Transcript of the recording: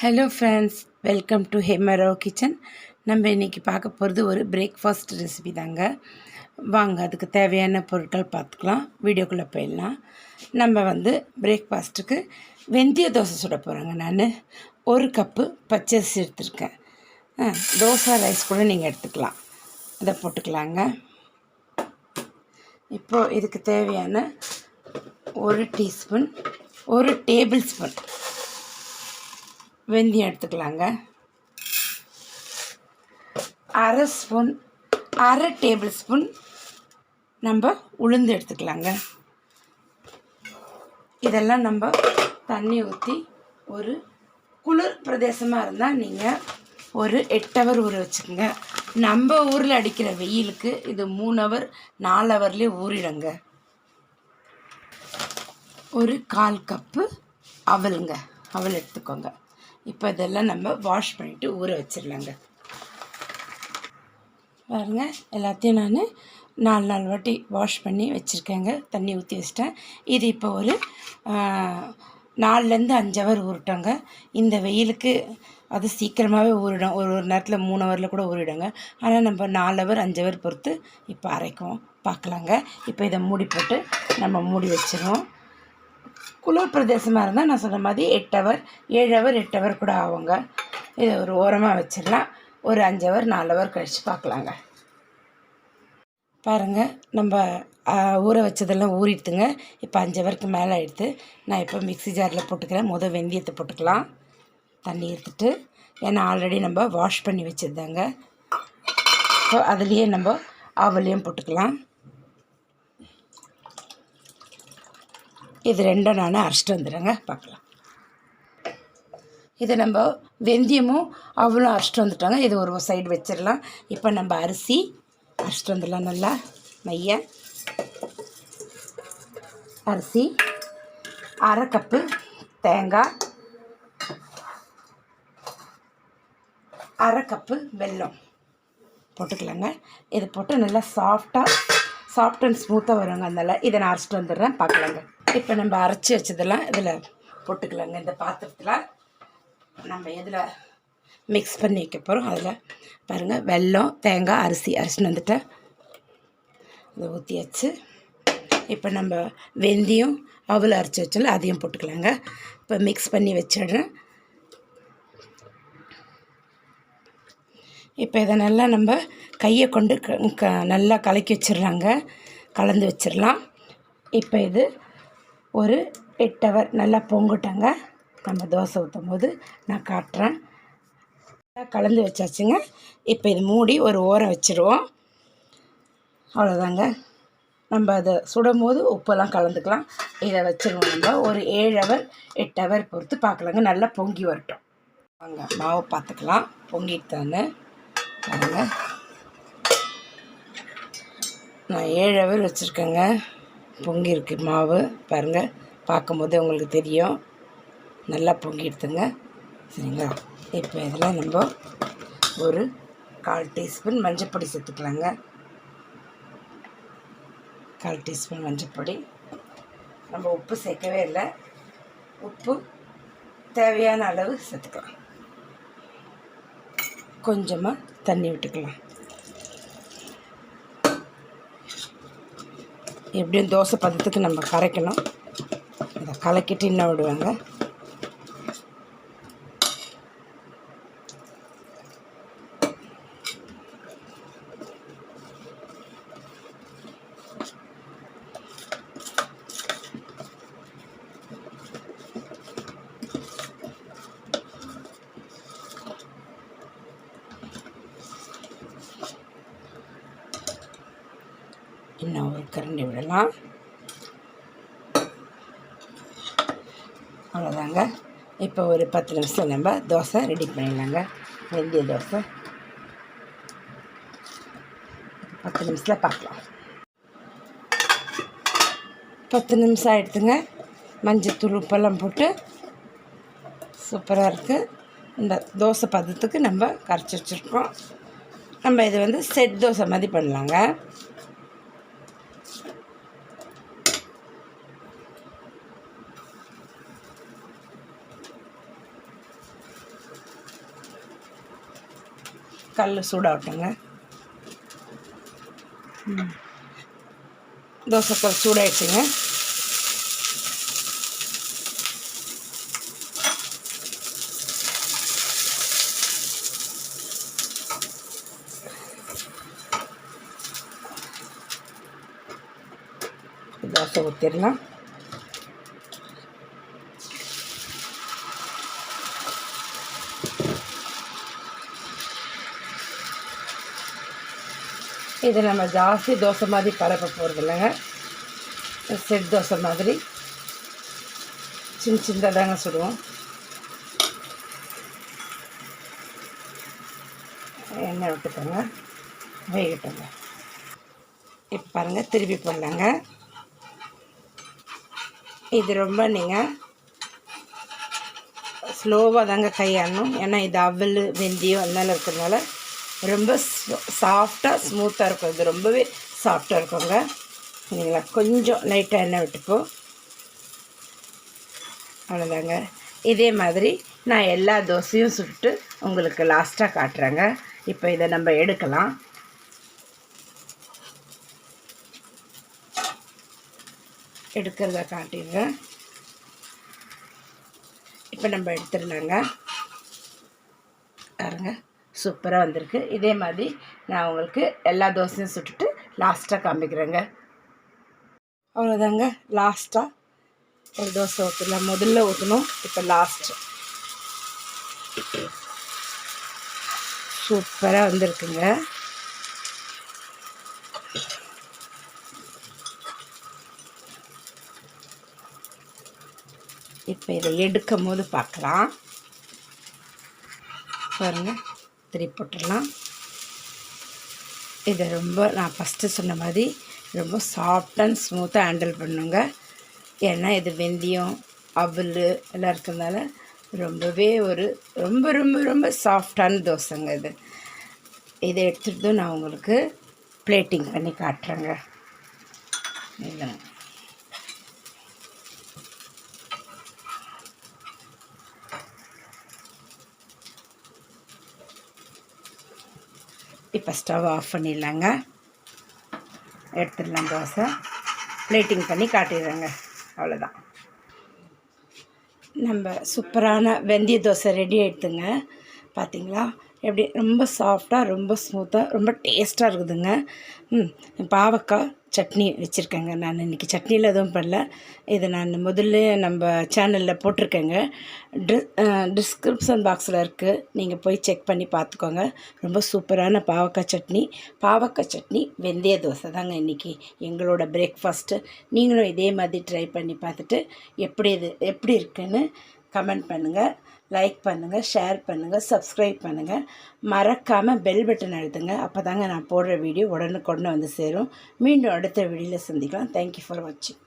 Hello friends welcome to ஹெமரோ kitchen நம்ம இன்றைக்கி பார்க்க போகிறது ஒரு பிரேக்ஃபாஸ்ட் ரெசிபி தாங்க. வாங்க அதுக்கு தேவையான பொருட்கள் பார்த்துக்கலாம். வீடியோக்குள்ளே போயிடலாம். நம்ம வந்து பிரேக்ஃபாஸ்ட்டுக்கு வெந்தய தோசை சுட போகிறேங்க நான். ஒரு கப்பு பச்சரிசி எடுத்திருக்கேன். தோசை ரைஸ் கூட நீங்கள் எடுத்துக்கலாம். அதை போட்டுக்கலாங்க. இப்போது இதுக்கு தேவையான ஒரு டீஸ்பூன் ஒரு டேபிள் ஸ்பூன் வெந்தயம் எடுத்துக்கலாங்க. அரை ஸ்பூன் அரை டேபிள் ஸ்பூன் நம்ம உளுந்து எடுத்துக்கலாங்க. இதெல்லாம் நம்ம தண்ணி ஊற்றி ஒரு குளிர் பிரதேசமாக இருந்தால் நீங்கள் ஒரு எட்டு ஹவர் ஊற வச்சுக்கோங்க. நம்ம ஊரில் அடிக்கிற வெயிலுக்கு இது மூணு ஹவர் நாலு ஹவர்லேயே ஊறிடுங்க. ஒரு கால் கப்பு அவலுங்க. அவல் எடுத்துக்கோங்க. இப்போ இதெல்லாம் நம்ம வாஷ் பண்ணிவிட்டு ஊற வச்சிடலாங்க. பாருங்க எல்லாத்தையும் நான் நாலு நாலு வாட்டி வாஷ் பண்ணி வச்சுருக்கேங்க. தண்ணி ஊற்றி வச்சிட்டேன். இது இப்போ ஒரு நாலுலேருந்து அஞ்சு ஹவர் ஊறட்டோங்க இந்த வெயிலுக்கு அது சீக்கிரமாகவே ஊறிடும். ஒரு ஒரு நேரத்தில் மூணு ஹவரில் கூட ஊறிடுங்க. ஆனால் நம்ம நாலு ஹவர் அஞ்சு ஹவர் பொறுத்து இப்போ அரைக்கும் பார்க்கலாங்க. இப்போ இதை மூடி போட்டு நம்ம மூடி வச்சிருவோம். குளிர் பிரதேசமாக இருந்தால் நான் சொன்ன மாதிரி எட்டு ஹவர் ஏழு ஹவர் எட்டு ஹவர் கூட ஆகுங்க. இதை ஒரு ஓரமாக வச்சிடலாம். ஒரு அஞ்சு ஹவர் நாலு ஹவர் கழித்து பார்க்கலாங்க. பாருங்கள் நம்ம ஊற வச்சதெல்லாம் ஊறிடுதுங்க. இப்போ அஞ்சு ஹவருக்கு மேலே ஆகிடுது நான் இப்போ மிக்ஸி ஜாரில் போட்டுக்கிறேன். முதல் வெந்தயத்தை போட்டுக்கலாம். தண்ணி எடுத்துட்டு ஏன்னா ஆல்ரெடி நம்ம வாஷ் பண்ணி வச்சுருந்தாங்க. ஸோ அதுலேயே நம்ம ஆவலையும் போட்டுக்கலாம். இது ரெண்டும் நான் அரைச்சிட்டு வந்துடுறேங்க பார்க்கலாம். இதை நம்ம வெந்தயமும் அவளும் அரைச்சிட்டு வந்துட்டாங்க. இது ஒரு சைடு வச்சிடலாம். இப்போ நம்ம அரிசி அரைச்சிட்டு வந்துடலாம் நல்லா. மைய. அரிசி. அரை கப்பு தேங்காய். அரை கப்பு வெல்லம். போட்டுக்கலாங்க. இதை போட்டு நல்லா சாஃப்டாக சாஃப்ட் அண்ட் ஸ்மூத்தாக வருங்க. அதனால் இதை நான் அரைச்சிட்டு வந்துடுறேன் பார்க்கலாங்க. இப்போ நம்ம அரைச்சி வச்சதெல்லாம் இதில் போட்டுக்கலாங்க. இந்த பாத்திரத்தில் நம்ம எதில் மிக்ஸ் பண்ணி வைக்க போகிறோம் அதில் பாருங்கள் வெல்லம் தேங்காய் அரிசி அரிசின்னு வந்துட்டேன் இதை ஊற்றியாச்சு இப்போ நம்ம வெந்தயம் அவல் அரைச்சி வச்சோம்ல அதையும் போட்டுக்கலாங்க. இப்போ மிக்ஸ் பண்ணி வச்சிடுறேன். இப்போ இதை நல்லா நம்ம கையை கொண்டு க- க- நல்லா கலக்கி வச்சிடலாங்க கலந்து வச்சிடலாம். இப்போ இது ஒரு எட்டு ஹவர் நல்லா பொங்கட்டங்க. நம்ம தோசை ஊற்றும் போது நான் காட்டுறேன். நல்லா கலந்து வச்சாச்சுங்க. இப்போ இது மூடி ஒரு ஓரம் வச்சிருவோம். அவ்வளோதாங்க நம்ம அதை சுடும் போது உப்பெல்லாம் கலந்துக்கலாம். இதை வச்சிருவோம் நம்ம. ஒரு ஏழு ஹவர் எட்டு ஹவர் பொறுத்து பார்க்கலாங்க. நல்லா பொங்கி வரட்டும். வாங்க மாவை பார்த்துக்கலாம். பொங்கிட்டு தானே. பாருங்க. நான் ஏழு ஹவர் வச்சுருக்கேங்க. பொங்கியிருக்கு. மாவு பாருங்கள் பார்க்கும்போது உங்களுக்கு தெரியும். நல்லா பொங்கி எடுத்துங்க சரிங்களா? இப்போ இதில் நம்ம ஒரு கால் டீஸ்பூன் மஞ்சப்பொடி சேர்த்துக்கலாங்க. கால் டீஸ்பூன் மஞ்சப்பொடி. நம்ம உப்பு சேர்க்கவே இல்லை. உப்பு தேவையான அளவு சேர்த்துக்கலாம். கொஞ்சமாக தண்ணி விட்டுக்கலாம். எப்படியும் தோசை பதத்துக்கு நம்ம கரைக்கணும். இதை கலக்கிட்டு இன்னும் விடுவாங்க. இன்னும் கரண்டி விடலாம். அவ்வளோதாங்க இப்போ ஒரு பத்து நிமிஷம் நம்ம தோசை ரெடி பண்ணிடலாங்க. வெந்தய தோசை. பத்து நிமிஷத்தில் பார்க்கலாம். பத்து நிமிஷம் ஆகிடுதுங்க மஞ்சத்தூள் உப்பெல்லாம் போட்டு சூப்பராக இருக்குது இந்த தோசை பதத்துக்கு நம்ம கரைச்சி வச்சுருக்கோம். நம்ம இது வந்து செட் தோசை மாதிரி பண்ணலாங்க. கல் சூடாகட்டுங்க. தோசைக்கல் சூடாயிடுச்சுங்க. தோசை ஊற்றிடலாம் இது நம்ம ஜாஸ்தி தோசை மாதிரி பரப்ப போகிறது இல்லைங்க. செட் தோசை மாதிரி. சின்ன சின்னதாக தாங்க சுடுவோம். எண்ணெய் விட்டுக்கோங்க. வேகட்டுங்க. இப்போ பாருங்கள் திருப்பி போடலாங்க. இது ரொம்ப நீங்கள் ஸ்லோவாக தாங்க கையாடணும் ஏன்னா இது அவல் வெந்தயம் அதனால இருக்கிறதுனால ரொம்ப சாஃப்டாக ஸ்மூத்தாக இருக்கும். இது ரொம்பவே சாஃப்டாக இருக்குங்க. சரிங்களா கொஞ்சம் லைட்டாக எண்ணெய் விட்டுப்போம் அவ்வளோதாங்க இதே மாதிரி நான் எல்லா தோசையும் சுட்டு உங்களுக்கு லாஸ்ட்டாக காட்டுறேங்க. இப்போ இதை நம்ம எடுக்கலாம். எடுக்கிறத காட்டிடுங்க. இப்போ நம்ம எடுத்துடலாங்க. பாருங்க. சூப்பராக வந்திருக்கு. இதே மாதிரி நான் உங்களுக்கு எல்லா தோசையும் சுட்டுட்டு லாஸ்ட்டாக காமிக்கிறேங்க. அவ்வளோதாங்க லாஸ்ட்டாக ஒரு தோசை ஊற்றலாம் முதல்ல ஊற்றணும் இப்போ லாஸ்ட்டு சூப்பராக வந்திருக்குங்க. இப்போ இதை எடுக்கும் போது பார்க்கலாம். பாருங்கள் திருப்பி போட்டுடலாம். இதை ரொம்ப நான் ஃபஸ்ட்டு சொன்ன மாதிரி ரொம்ப சாஃப்ட் அண்ட் ஸ்மூத்தாக ஹேண்டில் பண்ணுங்க. ஏன்னா இது வெந்தயம் அவல் எல்லாம் இருக்கிறதுனால ரொம்பவே ஒரு ரொம்ப ரொம்ப ரொம்ப சாஃப்டான தோசைங்க இது. இதை எடுத்துகிட்டு நான் உங்களுக்கு பிளேட்டிங் பண்ணி காட்டுறேங்க. இல்லை இப்போ ஸ்டவ் ஆஃப் பண்ணிடலாங்க. எடுத்துடலாம் தோசை. பிளேட்டிங் பண்ணி காட்டிடுறேங்க. அவ்வளோதான் நம்ம சூப்பரான வெந்தய தோசை ரெடி ஆகிடுதுங்க பார்த்தீங்களா எப்படி ரொம்ப சாஃப்டாக ரொம்ப ஸ்மூத்தாக ரொம்ப டேஸ்ட்டாக இருக்குதுங்க. ம் பாவக்காய் சட்னி வச்சுருக்கேங்க நான் இன்றைக்கி சட்னியில் எதுவும் பண்ணல. இதை நான் முதல்ல நம்ம சேனலில் போட்டிருக்கேங்க. ட்ரி டிஸ்கிரிப்ஷன் பாக்ஸில் இருக்குது நீங்கள் போய் செக் பண்ணி பார்த்துக்கோங்க. ரொம்ப சூப்பரான பாவக்காய் சட்னி. பாவக்காய் சட்னி வெந்தய தோசை தாங்க இன்றைக்கி எங்களோட பிரேக்ஃபாஸ்ட்டு நீங்களும் இதே மாதிரி ட்ரை பண்ணி பார்த்துட்டு எப்படி இது எப்படி இருக்குன்னு கமெண்ட் பண்ணுங்கள் லைக் பண்ணுங்கள் ஷேர் பண்ணுங்கள் சப்ஸ்கிரைப் பண்ணுங்கள் மறக்காமல் பெல் பட்டன் அழுத்துங்க. அப்போ தாங்க நான் போடுற வீடியோ உடனுக்குடனே வந்து சேரும். மீண்டும் அடுத்த வீடியோவில் சந்திக்கலாம். தேங்க்யூ ஃபார் வாட்சிங்